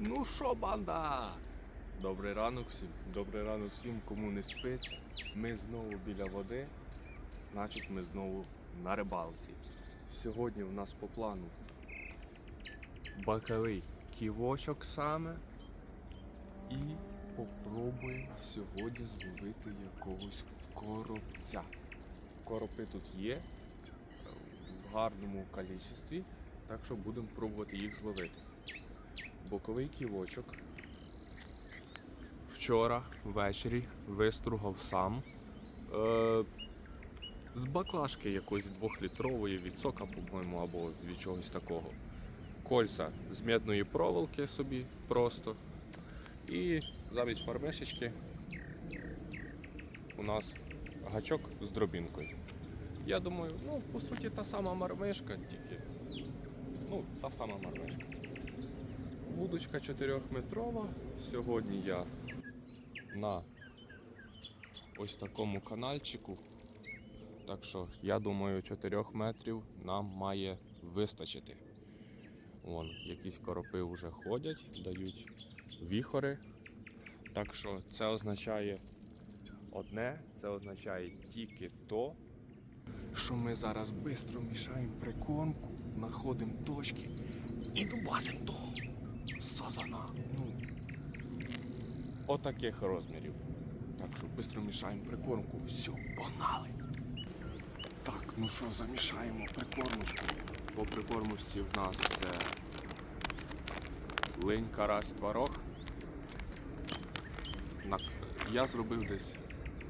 Ну що, банда? Добрий ранок всім. Добрий ранок всім, кому не спиться. Ми знову біля води, значить ми знову на рибалці. Сьогодні в нас по плану баковий ківочок саме. І попробуємо сьогодні зловити якогось коробця. Коропи тут є е, в гарному кількості, так що будемо пробувати їх зловити боковий ківочок. Вчора ввечері вистругав сам. Е, з баклажки якоїсь двохлітрової від сока, по-моєму, або від чогось такого. Кольця з м'ядної проволоки собі просто. І замість мармишечки у нас гачок з дробінкою. Я думаю, ну, по суті, та сама мармишка, тільки. Ну, та сама мармишка. Вудочка 4-метрова. Сьогодні я на ось такому канальчику. Так що я думаю, 4 метрів нам має вистачити. Вон, якісь коропи вже ходять, дають віхори. Так що це означає одне, це означає тільки то, що ми зараз швидко мішаємо прикормку, знаходимо точки і дубасимо того сазана. Ну, отаких розмірів. Так що швидко мішаємо прикормку. Все, погнали. Так, ну що, замішаємо прикормочку. По прикормочці в нас це линь, карась, творог. Я зробив десь,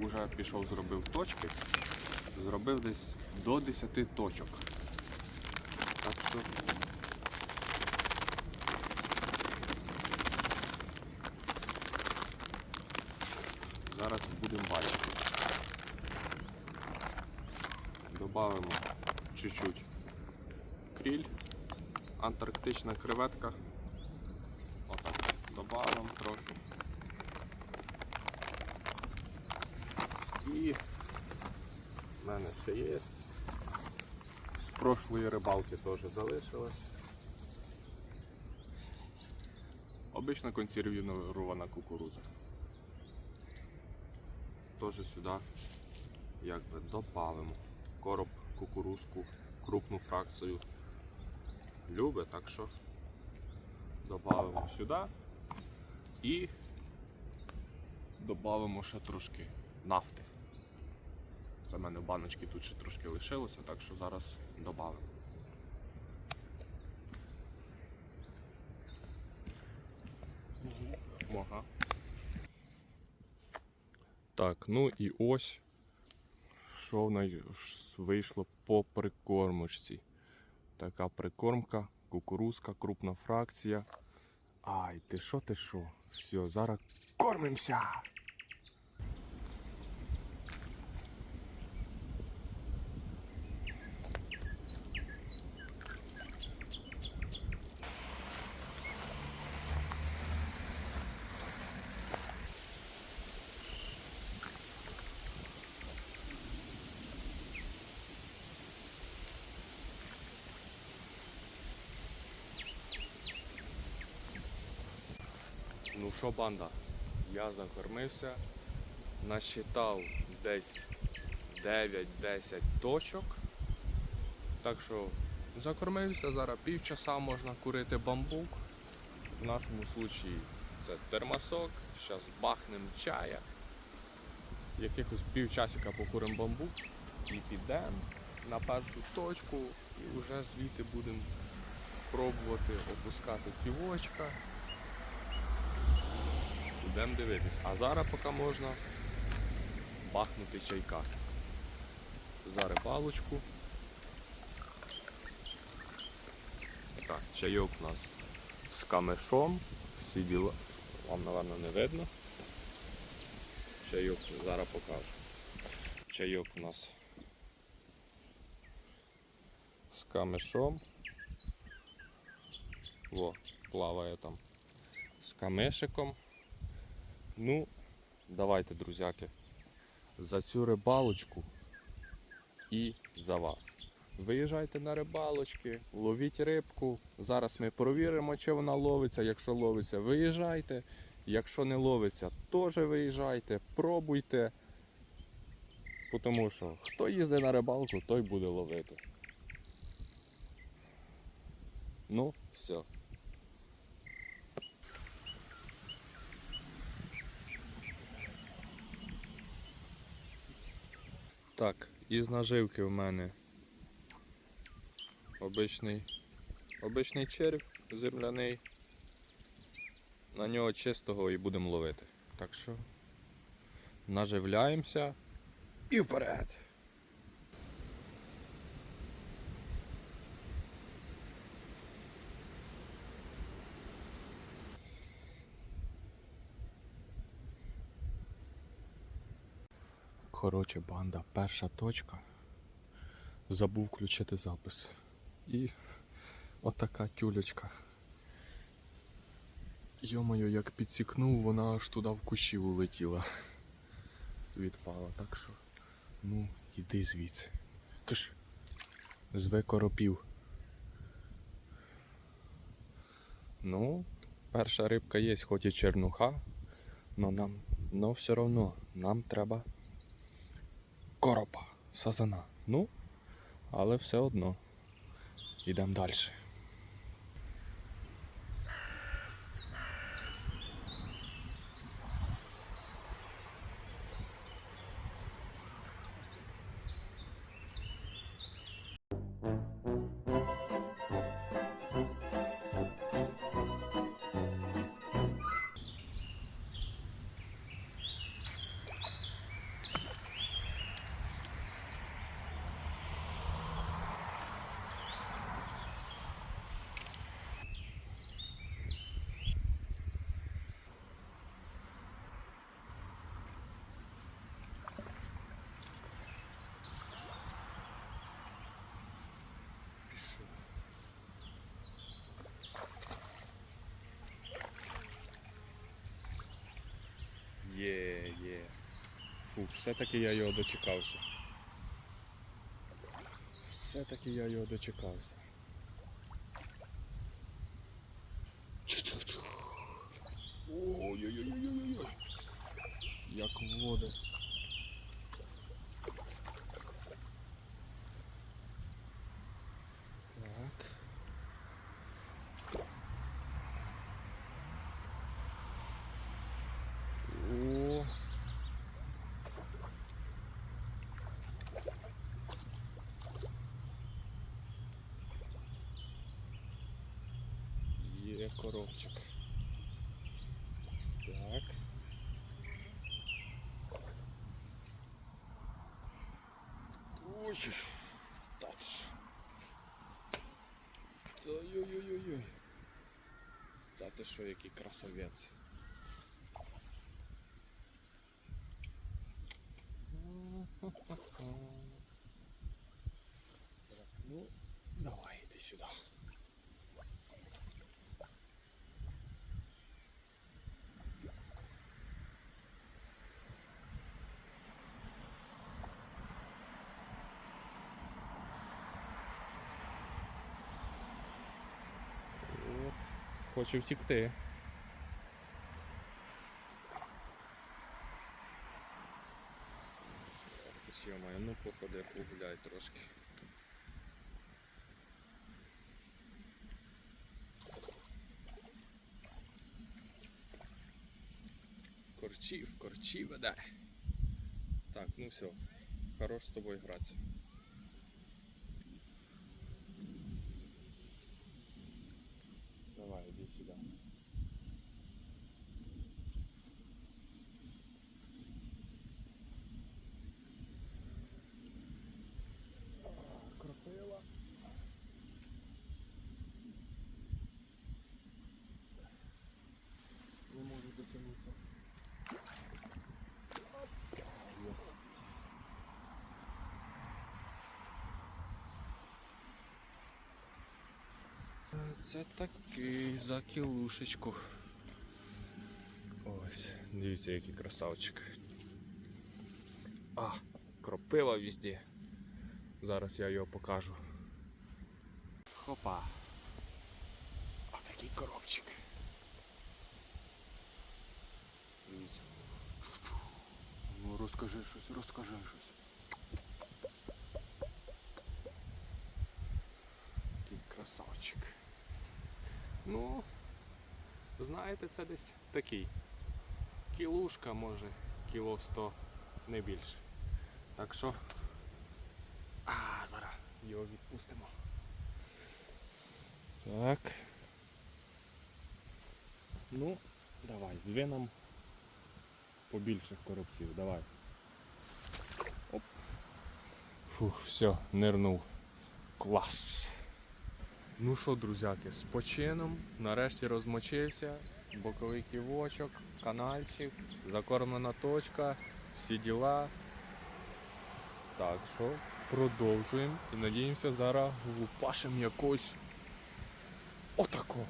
уже пішов, зробив точки. Зробив десь до 10 точок. Так що Зараз будемо бачити. Добавимо чуть-чуть кріль, антарктична креветка. Отак. Добавимо трохи. І в мене ще є. З прошлої рибалки теж залишилось. Обична консервірована кукурудза теж сюди якби добавимо. Короб, кукурузку, крупну фракцію любить, так що додамо сюди і додамо ще трошки нафти. Це в мене баночки тут ще трошки лишилося, так що зараз додамо. Ага. Так, ну і ось що в вийшло по прикормочці. Така прикормка, кукурузка, крупна фракція. Ай, ти що, ти що? Все, зараз кормимося! Ну що, банда, я закормився, насчитав десь 9-10 точок. Так що закормився, зараз півчаса можна курити бамбук. В нашому випадку це термосок, зараз бахнемо чая. Якихось півчасика покуримо бамбук і підемо на першу точку і вже звідти будемо пробувати опускати ківочка. Будемо дивитись. А зараз поки можна бахнути чайка. За рибалочку. Так, чайок у нас з камешом. Всі діла. Вам, напевно, не видно. Чайок зараз покажу. Чайок у нас з камешом. Во, плаває там з камешиком. Ну, давайте, друзяки, за цю рибалочку і за вас. Виїжджайте на рибалочки, ловіть рибку. Зараз ми провіримо, чи вона ловиться. Якщо ловиться, виїжджайте. Якщо не ловиться, теж виїжджайте, пробуйте. Тому що хто їздить на рибалку, той буде ловити. Ну, все. Так, із наживки в мене обичний, обичний червь земляний. На нього чистого і будемо ловити. Так що наживляємося і вперед! Коротше, банда, перша точка. Забув включити запис. І отака тюлечка. Йомою, як підсікнув, вона аж туди в кущі улетіла. Відпала, так що. Ну, іди звідси. Киш. Зве коропів. Ну, перша рибка є, хоч і чернуха, но нам, но все одно нам треба коропа, сазана. Ну, але все одно. Йдемо далі. Є, є. Фу, все-таки я його дочекався. Все-таки я його дочекався. Чух-чух-чух. Ой-ой-ой-ой-ой. Як води. Так. О. Є коробчик. Так. Ой, що ж. Та ж. Та ой-ой-ой-ой. Та ти що, який красавець. Так, ну, давай, иди сюда. О, Хоче втікти. Йомаю, ну походи, погуляй трошки. Корчів, корчі веде. Так, ну все. Хорош з тобою гратися. Давай, Це такий за кілушечку. Ось, дивіться, який красавчик. А, кропива везде. Зараз я його покажу. Хопа. Отакий коробчик. Дивіться. Ну розкажи щось, розкажи щось. Ну, знаєте, це десь такий. Кілушка може, кіло 100, не більше. Так що. А, зараз його відпустимо. Так. Ну, давай, зві нам побільших коробців, давай. Оп. Фух, все, нирнув. Клас. Ну що, друзяки, з почином. Нарешті розмочився. Боковий ківочок, канальчик, закормлена точка, всі діла. Так що продовжуємо і надіємося зараз влупашимо якось отакого.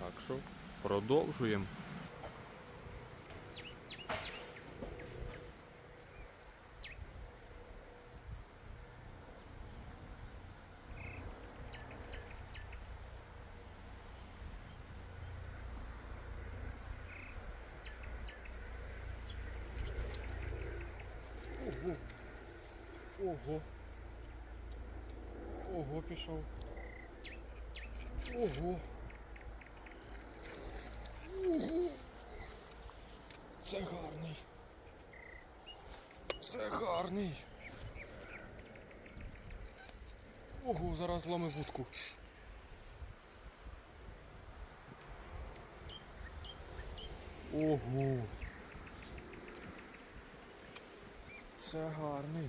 Так що продовжуємо. Ого. Ого. Ого, пішов. Ого. Ого. Це гарний. Це гарний. Ого, зараз ломи вудку. Ого. Це гарний.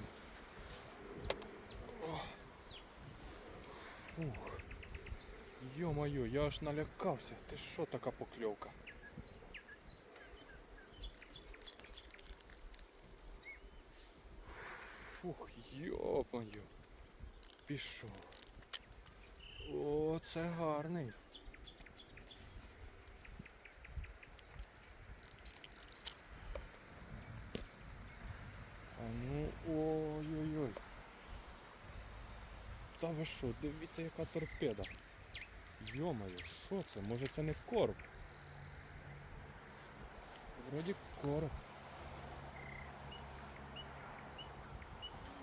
О. Фух. Йо-моє, я аж налякався. Ти що така покльовка? Фух, йо-моє. Пішов. О, це гарний. А ну ой-ой-ой. Та ви що, дивіться яка торпеда. Йомаю, що це? Може це не короб? Вроді короб.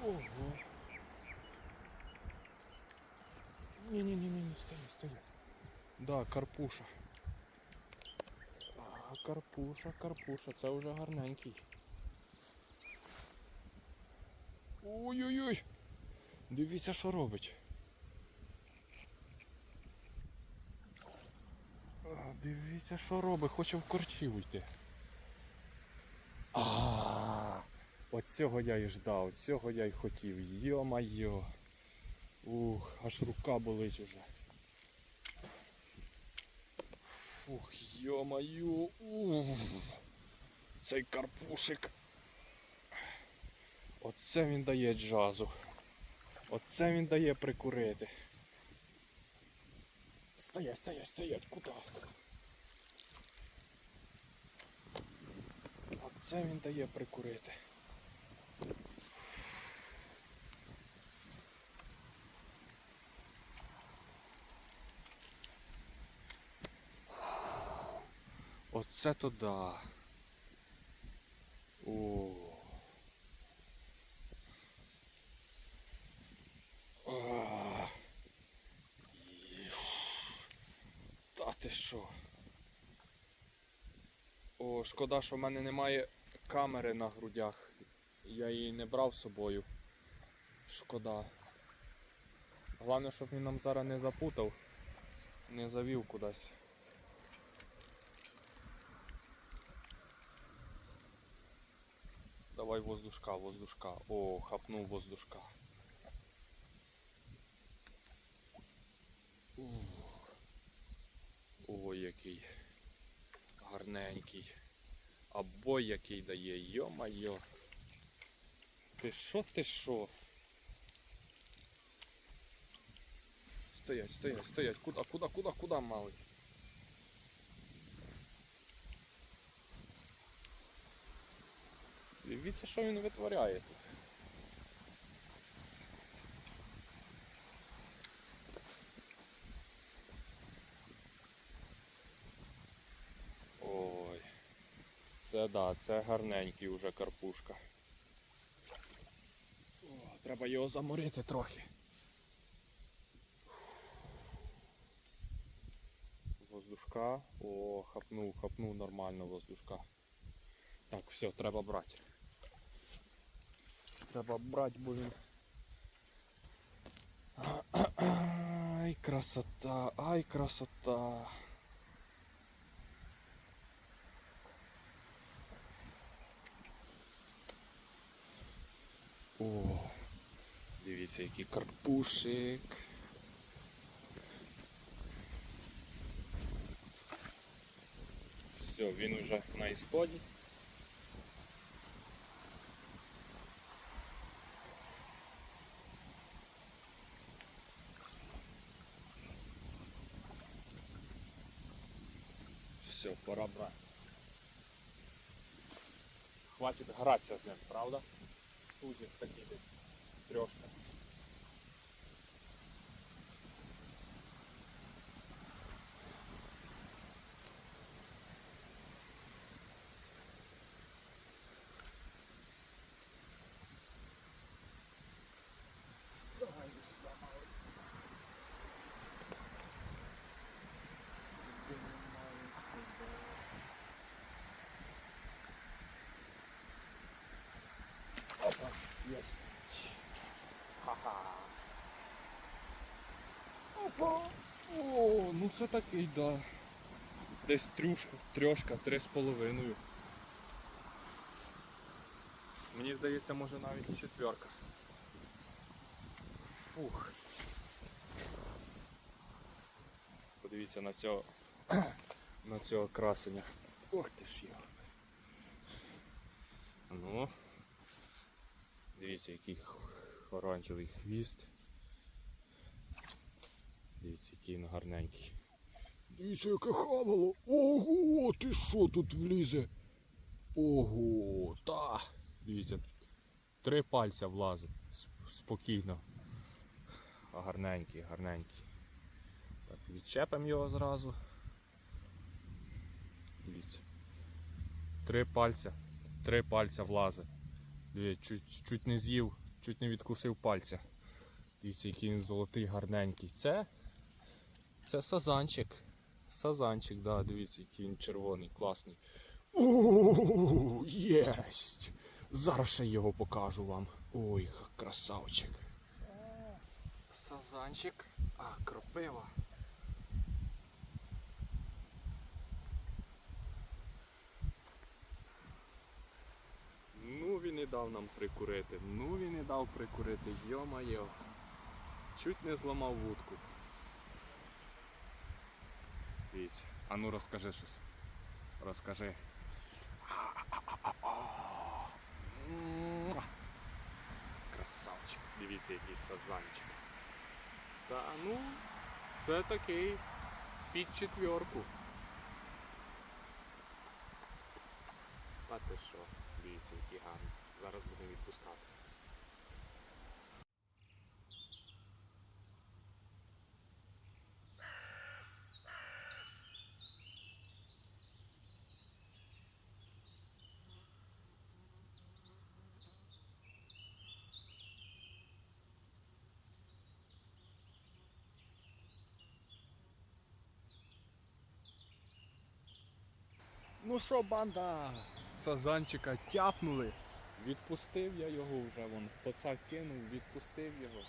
Ого. Ні-ні-ні, стоять, стоять. Да, карпуша. А, карпуша, карпуша, це вже гарненький. Ой-ой-ой! Дивіться, що робить. Дивіться, що робить, хоче в корчі уйти. А, от цього я і ждав, цього я й хотів. Йо-майо. Ух, аж рука болить уже. Фух, йо-майо. Цей карпушик. Оце він дає джазу. Оце він дає прикурити. Стоять, стоять, стоять, куди? Оце він дає прикурити. Оце то да. О. А. Іш. Та ти що? Шкода, що в мене немає камери на грудях. Я її не брав з собою. Шкода. Головне, щоб він нам зараз не запутав, не завів кудись. Давай воздушка, воздушка. О, хапнув воздушка. Ух. Ой, який гарненький. А який дає, йо-майо. Ти що, ти що? Стоять, стоять, стоять. Куда, куда, куда, куда, малий? Дивіться, що він витворяє тут. Це да, це гарненький уже карпушка. О, треба його заморити трохи. Воздушка. О, хапнув, хапнув нормально воздушка. Так, все, треба брати. Треба брати, бо він. Ай, красота, ай, красота. О, дивіться, який карпушик. Все, він уже на ісході. Все, пора брати. Хватить гратися з ним, правда? Тузик такий трьошка. Давай сюди, малий. Піднімай сюди. Есть. Ха-ха. Опа. О, ну це такий, да. Десь трюшка, трьошка, три з половиною. Мені здається, може навіть і четверка. Фух. Подивіться на цього на цього красення. Ох ти ж його. Ну. Дивіться, який оранжевий хвіст. Дивіться, який він гарненький. Дивіться, яке хавало. Ого, ти що тут влізе? Ого, та. Дивіться, три пальця влазить. Спокійно. Гарненький, гарненький. Так, відчепимо його зразу. Дивіться. Три пальця. Три пальця влазить. Дивіться, чуть, чуть не з'їв, чуть не відкусив пальця. Дивіться, який він золотий, гарненький. Це, це сазанчик. Сазанчик, да, дивіться, який він червоний, класний. Ууу, єсть! Зараз ще його покажу вам. Ой, красавчик. Сазанчик, а кропива. Ну він і дав нам прикурити. Ну він і дав прикурити. Йо-моє. Чуть не зламав вудку. Дивіться. А ну розкажи щось. Розкажи. Красавчик. Дивіться, який сазанчик. Та ну, це такий під четверку. А ти що? Який гарний. Зараз будемо відпускати. Ну що, банда? Сазанчика тяпнули. Відпустив я його вже, вон в поцак кинув, відпустив його.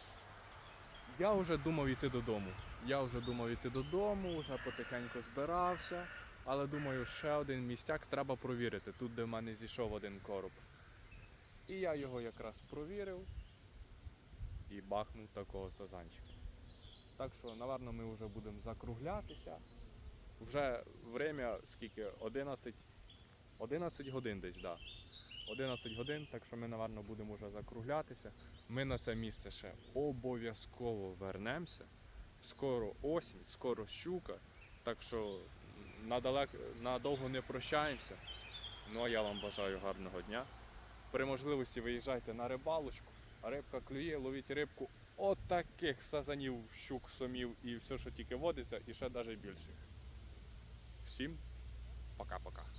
Я вже думав йти додому. Я вже думав йти додому, вже потихеньку збирався. Але думаю, ще один містяк треба провірити, тут де в мене зійшов один короб. І я його якраз провірив і бахнув такого сазанчика. Так що, напевно, ми вже будемо закруглятися. Вже время скільки? 11, 11 годин десь, да. 11 годин, так що ми, напевно, будемо вже закруглятися. Ми на це місце ще обов'язково вернемося. Скоро осінь, скоро щука. Так що надалек, надовго не прощаємося. Ну а я вам бажаю гарного дня. При можливості виїжджайте на рибалочку. Рибка клює, ловіть рибку. Отаких сазанів, щук, сомів і все, що тільки водиться, і ще навіть більше. Всім пока-пока.